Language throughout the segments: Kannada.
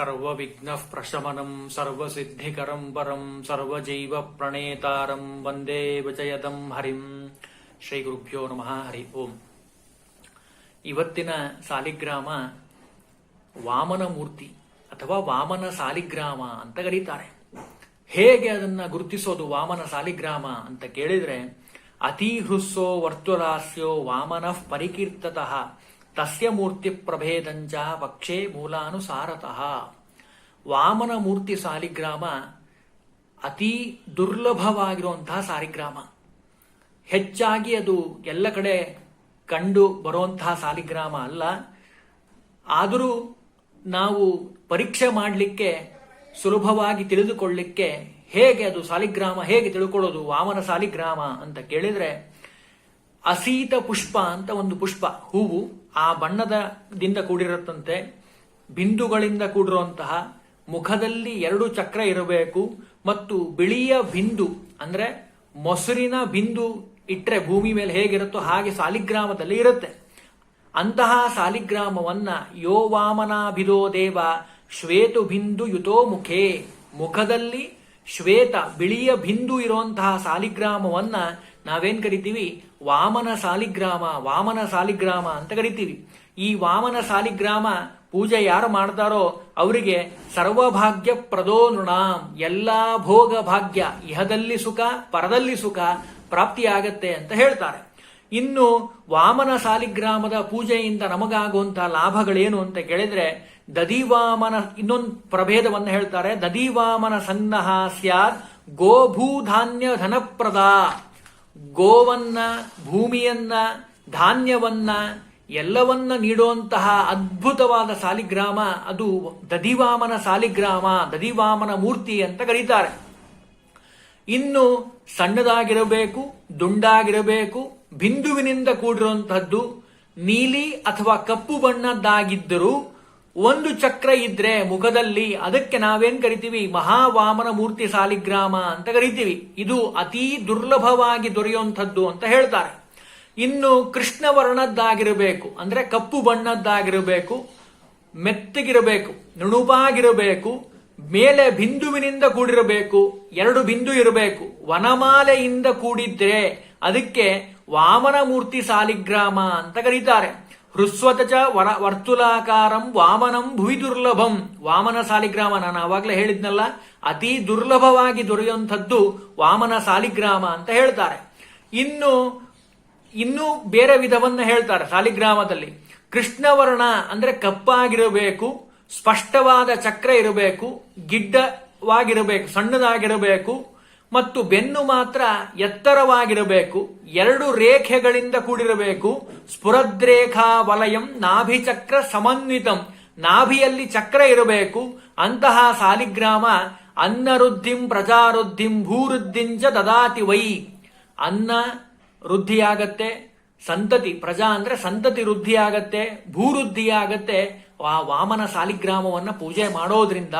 ಸರ್ವವಿಘ್ನ ಪ್ರಶಮನಂ, ಸರ್ವಸಿದ್ಧಿಕರಂ ಪರಂ, ಸರ್ವಜೈವ ಪ್ರಣೇತಾರಂ, ವಂದೇ ವಿಜಯದಂ ಹರಿಂ. ಶ್ರೀ ಗುರುಭ್ಯೋ ನಮಃ, ಹರಿ ಓಂ. ಇವತ್ತಿನ ಸಾಲಿಗ್ರಾಮ ವಾಮನ ಮೂರ್ತಿ ಅಥವಾ ವಾಮನ ಸಾಲಿಗ್ರಾಮ ಅಂತ ಕರೀತಾರೆ. ಹೇಗೆ ಅದನ್ನ ಗುರುತಿಸೋದು ವಾಮನ ಸಾಲಿಗ್ರಾಮ ಅಂತ ಕೇಳಿದ್ರೆ, ಅತಿ ಹೃಸ್ಸೋ ವರ್ತುಲಾಸ್ಯೋ ವಾಮನ ಪರಿಕೀರ್ತತಃ ತಸ್ಯ ಮೂರ್ತಿ ಪ್ರಭೇದಂಚ ವಕ್ಷೇ ಮೂಲಾನುಸಾರತಃ. ವಾಮನ ಮೂರ್ತಿ ಸಾಲಿಗ್ರಾಮ ಅತಿ ದುರ್ಲಭವಾಗಿರುವಂತಹ ಸಾಲಿಗ್ರಾಮ. ಹೆಚ್ಚಾಗಿ ಅದು ಎಲ್ಲ ಕಡೆ ಕಂಡು ಬರುವಂತಹ ಸಾಲಿಗ್ರಾಮ ಅಲ್ಲ. ಆದರೂ ನಾವು ಪರೀಕ್ಷೆ ಮಾಡಲಿಕ್ಕೆ ಸುಲಭವಾಗಿ ತಿಳಿದುಕೊಳ್ಳಿಕ್ಕೆ ಹೇಗೆ ಅದು ಸಾಲಿಗ್ರಾಮ ಹೇಗೆ ತಿಳ್ಕೊಳ್ಳೋದು ವಾಮನ ಸಾಲಿಗ್ರಾಮ ಅಂತ ಕೇಳಿದ್ರೆ ಅಸೀತ ಪುಷ್ಪ ಅಂತ ಒಂದು ಪುಷ್ಪ, ಹೂವು, ಆ ಬಣ್ಣದ ದಿಂದ ಕೂಡಿರುತ್ತಂತೆ, ಬಿಂದುಗಳಿಂದ ಕೂಡಿರುವಂತಹ ಮುಖದಲ್ಲಿ ಎರಡು ಚಕ್ರ ಇರಬೇಕು ಮತ್ತು ಬಿಳಿಯ ಬಿಂದು, ಅಂದ್ರೆ ಮೊಸರಿನ ಬಿಂದು ಇಟ್ಟರೆ ಭೂಮಿ ಮೇಲೆ ಹೇಗಿರುತ್ತೋ ಹಾಗೆ ಸಾಲಿಗ್ರಾಮದಲ್ಲಿ ಇರುತ್ತೆ. ಅಂತಹ ಸಾಲಿಗ್ರಾಮವನ್ನ ಯೋ ವಾಮನಾಭಿದೋ ದೇವ ಶ್ವೇತು ಬಿಂದು ಯುತೋ ಮುಖೇ. ಮುಖದಲ್ಲಿ ಶ್ವೇತ, ಬಿಳಿಯ ಬಿಂದು ಇರುವಂತಹ ಸಾಲಿಗ್ರಾಮವನ್ನ ನಾವೇನ್ ಕರಿತೀವಿ? ವಾಮನ ಸಾಲಿಗ್ರಾಮ ವಾಮನ ಸಾಲಿಗ್ರಾಮ ಅಂತ ಕರಿತೀವಿ. ಈ ವಾಮನ ಸಾಲಿಗ್ರಾಮ ಪೂಜೆ ಯಾರು ಮಾಡ್ತಾರೋ ಅವರಿಗೆ ಸರ್ವಭಾಗ್ಯ ಪ್ರದೋ ನೃಣಾಂ, ಎಲ್ಲಾ ಭೋಗ ಭಾಗ್ಯ, ಇಹದಲ್ಲಿ ಸುಖ, ಪರದಲ್ಲಿ ಸುಖ ಪ್ರಾಪ್ತಿಯಾಗತ್ತೆ ಅಂತ ಹೇಳ್ತಾರೆ. ಇನ್ನು ವಾಮನ ಸಾಲಿಗ್ರಾಮದ ಪೂಜೆಯಿಂದ ನಮಗಾಗುವಂತಹ ಲಾಭಗಳೇನು ಅಂತ ಕೇಳಿದ್ರೆ, ದದಿವಾಮನ ಇನ್ನೊಂದು ಪ್ರಭೇದವನ್ನು ಹೇಳ್ತಾರೆ. ದದಿವಾಮನ ಸನ್ನಹ ಸ್ಯಾತ್ ಗೋಭೂಧಾನ್ಯ ಧನಪ್ರದ. ಗೋವನ್ನ, ಭೂಮಿಯನ್ನ, ಧಾನ್ಯವನ್ನ ಎಲ್ಲವನ್ನ ನೀಡುವಂತಹ ಅದ್ಭುತವಾದ ಸಾಲಿಗ್ರಾಮ ಅದು ದದಿವಾಮನ ಸಾಲಿಗ್ರಾಮ, ದದಿವಾಮನ ಮೂರ್ತಿ ಅಂತ ಕರೀತಾರೆ. ಇನ್ನು ಸಣ್ಣದಾಗಿರಬೇಕು, ದುಂಡಾಗಿರಬೇಕು, ಬಿಂದುವಿನಿಂದ ಕೂಡಿರುವಂತಹದ್ದು ನೀಲಿ ಅಥವಾ ಕಪ್ಪು ಬಣ್ಣದ್ದಾಗಿದ್ದರೂ ಒಂದು ಚಕ್ರ ಇದ್ರೆ ಮುಖದಲ್ಲಿ ಅದಕ್ಕೆ ನಾವೇನ್ ಕರಿತೀವಿ? ಮಹಾವಾಮನ ಮೂರ್ತಿ ಸಾಲಿಗ್ರಾಮ ಅಂತ ಕರಿತೀವಿ. ಇದು ಅತೀ ದುರ್ಲಭವಾಗಿ ದೊರೆಯುವಂಥದ್ದು ಅಂತ ಹೇಳ್ತಾರೆ. ಇನ್ನು ಕೃಷ್ಣ ವರ್ಣದ್ದಾಗಿರಬೇಕು ಅಂದ್ರೆ ಕಪ್ಪು ಬಣ್ಣದ್ದಾಗಿರಬೇಕು, ಮೆತ್ತಗಿರಬೇಕು, ನುಣುಪಾಗಿರಬೇಕು, ಮೇಲೆ ಬಿಂದುವಿನಿಂದ ಕೂಡಿರಬೇಕು, ಎರಡು ಬಿಂದು ಇರಬೇಕು. ವನಮಾಲೆಯಿಂದ ಕೂಡಿದ್ರೆ ಅದಕ್ಕೆ ವಾಮನ ಮೂರ್ತಿ ಸಾಲಿಗ್ರಾಮ ಅಂತ ಕರೀತಾರೆ. ಹೃಸ್ವತಚ ವರ ವರ್ತುಲಾಕಾರಂ ವಾಮನಂ ಭುವಿ ದುರ್ಲಭಂ. ವಾಮನ ಸಾಲಿಗ್ರಾಮ ನಾನು ಆವಾಗಲೇ ಹೇಳಿದ್ನಲ್ಲ, ಅತಿ ದುರ್ಲಭವಾಗಿ ದೊರೆಯುವಂಥದ್ದು ವಾಮನ ಸಾಲಿಗ್ರಾಮ ಅಂತ ಹೇಳ್ತಾರೆ. ಇನ್ನು, ಇನ್ನೂ ಬೇರೆ ವಿಧವನ್ನ ಹೇಳ್ತಾರೆ ಸಾಲಿಗ್ರಾಮದಲ್ಲಿ. ಕೃಷ್ಣವರ್ಣ ಅಂದ್ರೆ ಕಪ್ಪಾಗಿರಬೇಕು, ಸ್ಪಷ್ಟವಾದ ಚಕ್ರ ಇರಬೇಕು, ಗಿಡ್ಡವಾಗಿರಬೇಕು, ಸಣ್ಣದಾಗಿರಬೇಕು ಮತ್ತು ಬೆನ್ನು ಮಾತ್ರ ಎತ್ತರವಾಗಿರಬೇಕು, ಎರಡು ರೇಖೆಗಳಿಂದ ಕೂಡಿರಬೇಕು. ಸ್ಫುರದ್ರೇಖಾ ವಲಯಂ ನಾಭಿಚಕ್ರ ಸಮನ್ವಿತಂ. ನಾಭಿಯಲ್ಲಿ ಚಕ್ರ ಇರಬೇಕು. ಅಂತಹ ಸಾಲಿಗ್ರಾಮ ಅನ್ನರುದ್ಧಿಂ ಪ್ರಜಾರುದ್ಧಿಂ ಭೂರುದ್ಧಿಂಚ ದದಾತಿ ವೈ. ಅನ್ನ ವೃದ್ಧಿಯಾಗತ್ತೆ, ಸಂತತಿ, ಪ್ರಜಾ ಅಂದ್ರೆ ಸಂತತಿ ವೃದ್ಧಿಯಾಗತ್ತೆ ಭೂವೃದ್ಧಿಯಾಗತ್ತೆ ಆ ವಾಮನ ಸಾಲಿಗ್ರಾಮವನ್ನ ಪೂಜೆ ಮಾಡೋದ್ರಿಂದ.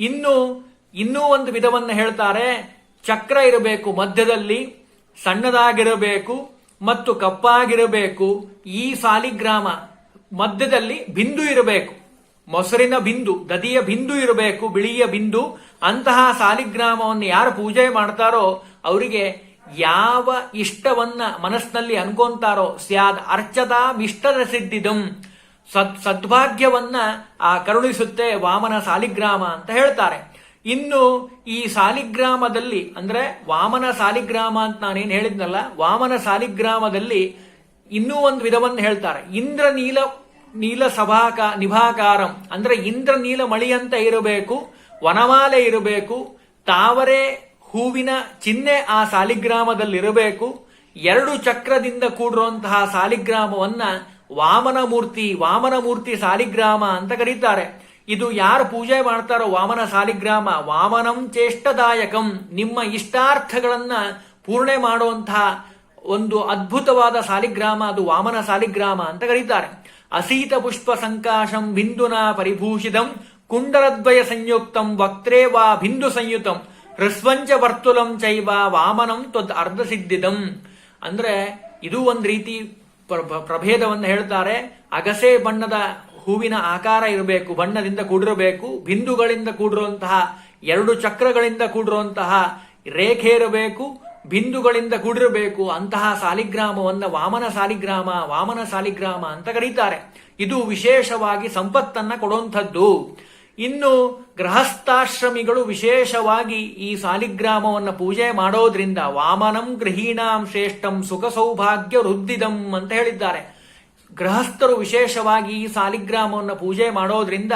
ಇನ್ನು, ಇನ್ನೂ ಒಂದು ವಿಧವನ್ನ ಹೇಳ್ತಾರೆ ಚಕ್ರ ಇರಬೇಕು, ಮಧ್ಯದಲ್ಲಿ ಸಣ್ಣದಾಗಿರಬೇಕು ಮತ್ತು ಕಪ್ಪಾಗಿರಬೇಕು. ಈ ಸಾಲಿಗ್ರಾಮ ಮಧ್ಯದಲ್ಲಿ ಬಿಂದು ಇರಬೇಕು. ಮೊಸರಿನ ಬಿಂದು ದದಿಯ ಬಿಂದು ಇರಬೇಕು, ಬಿಳಿಯ ಬಿಂದು. ಅಂತಹ ಸಾಲಿಗ್ರಾಮವನ್ನು ಯಾರು ಪೂಜೆ ಮಾಡ್ತಾರೋ ಅವರಿಗೆ ಯಾವ ಇಷ್ಟವನ್ನ ಮನಸ್ಸಿನಲ್ಲಿ ಅನ್ಕೊಂತಾರೋ, ಸ್ಯಾದ್ ಅರ್ಚತಾ ಮಿಷ್ಟದ ಸಿದ್ಧಿದಂ. ಸತ್ ಸದ್ಭಾಗ್ಯವನ್ನ ಆ ಕರುಣಿಸುತ್ತೆ ವಾಮನ ಸಾಲಿಗ್ರಾಮ ಅಂತ ಹೇಳ್ತಾರೆ. ಇನ್ನು ಈ ಸಾಲಿಗ್ರಾಮದಲ್ಲಿ, ಅಂದ್ರೆ ವಾಮನ ಸಾಲಿಗ್ರಾಮ ಅಂತ ನಾನೇನು ಹೇಳಿದ್ನಲ್ಲ, ವಾಮನ ಸಾಲಿಗ್ರಾಮದಲ್ಲಿ ಇನ್ನೂ ಒಂದು ವಿಧವನ್ನು ಹೇಳ್ತಾರೆ. ಇಂದ್ರ ನೀಲ ನೀಲ ಸಭಾಕ, ನಿಭಾಕಾರಂ. ಅಂದ್ರೆ ಇಂದ್ರ ನೀಲ ಮಳಿಯಂತ ಇರಬೇಕು, ವನಮಾಲೆ ಇರಬೇಕು, ತಾವರೆ ಹೂವಿನ ಚಿಹ್ನೆ ಆ ಸಾಲಿಗ್ರಾಮದಲ್ಲಿರಬೇಕು, ಎರಡು ಚಕ್ರದಿಂದ ಕೂಡಿರುವಂತಹ ಸಾಲಿಗ್ರಾಮವನ್ನ ವಾಮನ ಮೂರ್ತಿ ವಾಮನ ಮೂರ್ತಿ ಸಾಲಿಗ್ರಾಮ ಅಂತ ಕರೀತಾರೆ. ಇದು ಯಾರು ಪೂಜೆ ಮಾಡ್ತಾರೋ ವಾಮನ ಸಾಲಿಗ್ರಾಮ, ವಾಮನಂ ಚೇಷ್ಟದಾಯಕಂ, ನಿಮ್ಮ ಇಷ್ಟಾರ್ಥಗಳನ್ನ ಪೂರ್ಣೆ ಮಾಡುವಂತಹ ಒಂದು ಅದ್ಭುತವಾದ ಸಾಲಿಗ್ರಾಮ, ಅದು ವಾಮನ ಸಾಲಿಗ್ರಾಮ ಅಂತ ಕರೀತಾರೆ. ಅಸೀತ ಪುಷ್ಪ ಸಂಕಾಶಂ ಬಿಂದುನ ಪರಿಭೂಷಿತಂ ಕುಂಡಲದ್ವಯ ಸಂಯುಕ್ತಂ, ವಕ್ತ್ರೇ ವಾ ಬಿಂದು ಸಂಯುತಂ ಹೃಸ್ವಂಚ ವರ್ತುಲಂ ಚೈವ ವಾಮನಂ ತ್ವದ್ ಅರ್ಧ ಸಿದ್ಧಿದಂ ಅಂದ್ರೆ ಇದು ಒಂದು ರೀತಿ ಪ್ರ- ಪ್ರಭೇದವನ್ನು ಹೇಳ್ತಾರೆ. ಅಗಸೆ ಬಣ್ಣದ ಹೂವಿನ ಆಕಾರ ಇರಬೇಕು, ಬಣ್ಣದಿಂದ ಕೂಡಿರಬೇಕು, ಬಿಂದುಗಳಿಂದ ಕೂಡಿರುವಂತಹ ಎರಡು ಚಕ್ರಗಳಿಂದ ಕೂಡಿರುವಂತಹ ರೇಖೆ ಇರಬೇಕು, ಬಿಂದುಗಳಿಂದ ಕೂಡಿರಬೇಕು, ಅಂತಹ ಸಾಲಿಗ್ರಾಮವನ್ನು ವಾಮನ ಸಾಲಿಗ್ರಾಮ ವಾಮನ ಸಾಲಿಗ್ರಾಮ ಅಂತ ಕರೀತಾರೆ. ಇದು ವಿಶೇಷವಾಗಿ ಸಂಪತ್ತನ್ನ ಕೊಡುವಂಥದ್ದು. ಇನ್ನು ಗೃಹಸ್ಥಾಶ್ರಮಿಗಳು ವಿಶೇಷವಾಗಿ ಈ ಸಾಲಿಗ್ರಾಮವನ್ನು ಪೂಜೆ ಮಾಡೋದ್ರಿಂದ ವಾಮನಂ ಗೃಹೀಣಾಂ ಶ್ರೇಷ್ಠಂ ಸುಖ ಸೌಭಾಗ್ಯ ವೃದ್ಧಿದಂ ಅಂತ ಹೇಳಿದ್ದಾರೆ. ಗೃಹಸ್ಥರು ವಿಶೇಷವಾಗಿ ಈ ಸಾಲಿಗ್ರಾಮವನ್ನು ಪೂಜೆ ಮಾಡೋದ್ರಿಂದ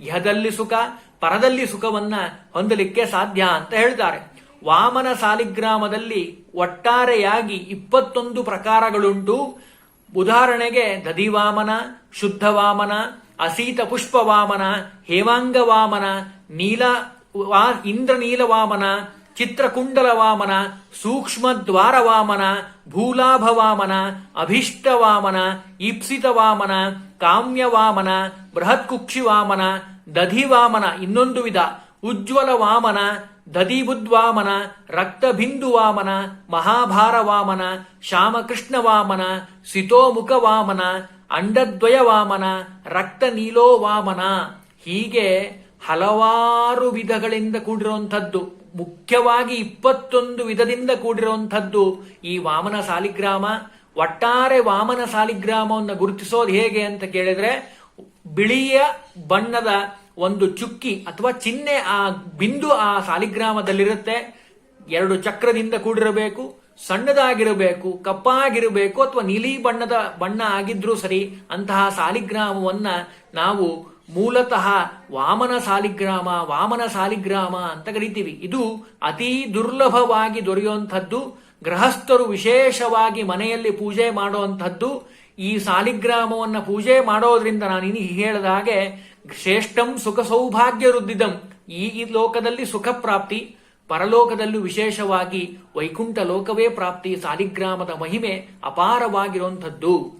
ಯಹದಲ್ಲಿ ಸುಖ, ಪರದಲ್ಲಿ ಸುಖವನ್ನ ಹೊಂದಲಿಕ್ಕೆ ಸಾಧ್ಯ ಅಂತ ಹೇಳ್ತಾರೆ. ವಾಮನ ಸಾಲಿಗ್ರಾಮದಲ್ಲಿ ಒಟ್ಟಾರೆಯಾಗಿ ಇಪ್ಪತ್ತೊಂದು ಪ್ರಕಾರಗಳುಂಟು. ಉದಾಹರಣೆಗೆ ದಧಿವಾಮನ, ಶುದ್ಧವಾಮನ, ಅಸೀತ ಪುಷ್ಪವಾಮನ ವಾಮನ ಹೇಮಾಂಗ ವಾಮನ ನೀಲ, ವಾ ಇಂದ್ರನೀಲ ವಾಮನ ಸೂಕ್ಷ್ಮದ್ವಾರವಾಮನ, ಭೂಲಾಭವಾಮನ, ಅಭಿಷ್ಟವಾಮನ ದ್ವಾರ ಕಾಮ್ಯವಾಮನ ಭೂಲಾಭ ದಧಿವಾಮನ, ಇನ್ನೊಂದು ವಿಧ. ಉಜ್ವಲ ವಾಮನ ದಧಿಬುದ್ವಾಮನ, ರಕ್ತಬಿಂದುವಾಮನ, ಮಹಾಭಾರವಾಮನ, ಶ್ಯಾಮಕೃಷ್ಣವಾಮನ ವಾಮನ ಅಂಡದ್ವಯವಾಮನ ವಾಮನ ಸಿತೋಮುಖ ವಾಮನ ಅಂಡದ್ವಯ ವಾಮನ ರಕ್ತ ನೀಲೋ ವಾಮನ ಹೀಗೆ ಹಲವಾರು ವಿಧಗಳಿಂದ ಕೂಡಿರುವಂಥದ್ದು. ಮುಖ್ಯವಾಗಿ ಇಪ್ಪತ್ತೊಂದು ವಿಧದಿಂದ ಕೂಡಿರುವಂಥದ್ದು ಈ ವಾಮನ ಸಾಲಿಗ್ರಾಮ. ಒಟ್ಟಾರೆ ವಾಮನ ಸಾಲಿಗ್ರಾಮವನ್ನು ಗುರುತಿಸೋದು ಹೇಗೆ ಅಂತ ಕೇಳಿದ್ರೆ, ಬಿಳಿಯ ಬಣ್ಣದ ಒಂದು ಚುಕ್ಕಿ ಅಥವಾ ಚಿಹ್ನೆ ಆ ಬಿಂದು ಆ ಸಾಲಿಗ್ರಾಮದಲ್ಲಿರುತ್ತೆ. ಎರಡು ಚಕ್ರದಿಂದ ಕೂಡಿರಬೇಕು, ಸಣ್ಣದಾಗಿರಬೇಕು, ಕಪ್ಪಾಗಿರಬೇಕು ಅಥವಾ ನೀಲಿ ಬಣ್ಣದ ಬಣ್ಣ ಆಗಿದ್ರೂ ಸರಿ ಅಂತಹ ಸಾಲಿಗ್ರಾಮವನ್ನ ನಾವು ಮೂಲತಃ ವಾಮನ ಸಾಲಿಗ್ರಾಮ ವಾಮನ ಸಾಲಿಗ್ರಾಮ ಅಂತ ಕರಿತೀವಿ. ಇದು ಅತಿ ದುರ್ಲಭವಾಗಿ ದೊರೆಯುವಂಥದ್ದು, ಗೃಹಸ್ಥರು ವಿಶೇಷವಾಗಿ ಮನೆಯಲ್ಲಿ ಪೂಜೆ ಮಾಡುವಂಥದ್ದು. ಈ ಸಾಲಿಗ್ರಾಮವನ್ನು ಪೂಜೆ ಮಾಡೋದ್ರಿಂದ ನಾನು ಇನ್ನು ಹೇಳಿದ ಹಾಗೆ ಶ್ರೇಷ್ಠಂ ಸುಖ ಸೌಭಾಗ್ಯ ವೃದ್ಧಿದಂ ಈ ಲೋಕದಲ್ಲಿ ಸುಖ ಪ್ರಾಪ್ತಿ ಪರಲೋಕದಲ್ಲೂ ವಿಶೇಷವಾಗಿ ವೈಕುಂಠ ಲೋಕವೇ ಪ್ರಾಪ್ತಿ, ಸಾಲಿಗ್ರಾಮದ ಮಹಿಮೆ ಅಪಾರವಾಗಿರುವಂಥದ್ದು.